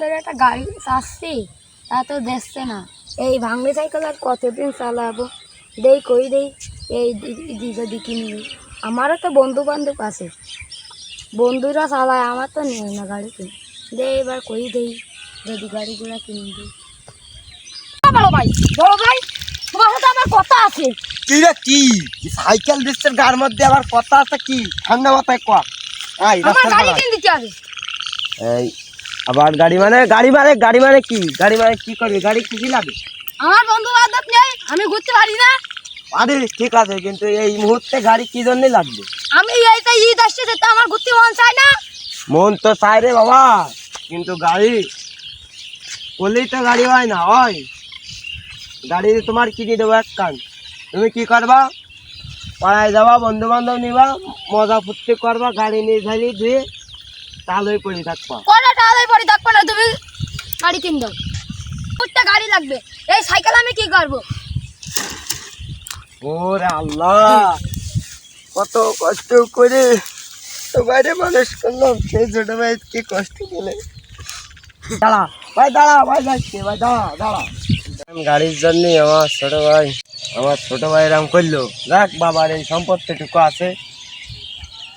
ধরে একটা গাড়ি আসছি তা তো দেখছে না। এই ভাঙড়ি সাইকেল আর কতদিন চালাবো? দেই কই দেই এই দিকে দিকে নিয়ে। আমারও তো বন্ধু বান্ধব আছে। বন্ধুরা চালায় আমার তো নেই না গাড়িতে দে এবার কই দেই যদি গাড়িগুলো কিনে দিই। বড় ভাই বড় ভাই তোমার সাথে আমার কথা আছে। কি রে কি? সাইকেল দিচ্ছে গার মধ্যে? আবার কথা আছে কি? ঠান্ডা মাথায় কর। আমার গাড়ি কিনে দিতে হবে। এই আবার গাড়ি মানে গাড়ি মানে গাড়ি মানে কি? গাড়ি মানে কি করবি? গাড়ি কি কি লাগে আমার বন্ধু বান্ধব নেই আমি ঘুরতে পারি না। আরে ঠিক আছে কিন্তু এই মুহূর্তে গাড়ি কি জন্য লাগবে? আমি এইটা ঈদ আসছে যেতে আমার ঘুরতে মন চায় না। মন তো চাই রে বাবা কিন্তু গাড়ি বললেই তো গাড়ি হয় না হয়। গাড়ি তোমার কিনে দেবো এক কান? তুমি কি করবা? পাড়ায় যাবা বন্ধু বান্ধব নিবা মজা ফুর্তি করবা গাড়ি নিয়ে ঝালি ধুয়ে তাহলেই পড়ে থাকবা। টাকায় পরে থাকবে না তুমি গাড়ি কিন দাও। একটা গাড়ি লাগবে। এই সাইকেল আমি কি করব? ওরে আল্লাহ কত কষ্ট করে তো বাইরে মানুষ করলাম সেই ছোট ভাই কি কষ্ট গেলে দাঁড়া ভাই দাঁড়া ভাই যাচ্ছে ভাই দাঁড়া দাঁড়া। গাড়ির জন্য আমার ছোট ভাই আমার ছোট ভাই এরম করল। দেখ বাবার এই সম্পত্তিটুকু আছে।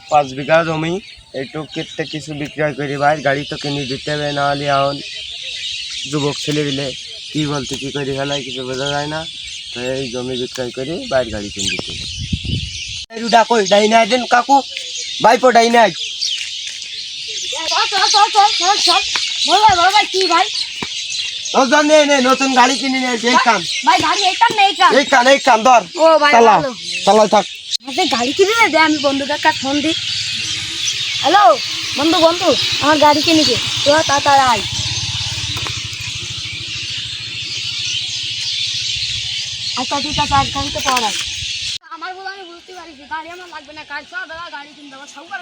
পাঁচ বিঘা জমি এইটুকু কেটে কিছু বিক্রয় করি ভাই গাড়ি তো কিনে দিতে হবে না হলে এখন যুবক ছেলে দিলে কি বলতে কি করি ফেলায় কিছু বোঝা যায় না তো এই জমি বিক্রয় করি বাইর গাড়ি কিনে দিতে হবে। এই রুডা কই ডাইনে দেন কাকু বাইপো ডাইনে আই। চল চল চল চল চল চল বল ভাই বল ভাই কি ভাই তোর জন্য নে নতুন গাড়ি কিনে নিয়ে এই কান ভাই গাড়ি এইটা নেই কা এই কান এই কান ধর। ও ভাই চালা চালাই থাক। আমাকে গাড়ি কিনে দে আমি বন্ধুকে একটা ফোন দিই হ্যালো বন্ধু বন্ধু আমার গাড়ি কিনে দে। তোরা তাড়াতাড়ি আয়। আচ্ছা ঠিক আছে আজ গাড়িতে পড়াই। আমার বলে আমি বুঝতে পারি গাড়ি আমার লাগবে না কাজ গাড়ি কিনতে হবে সবার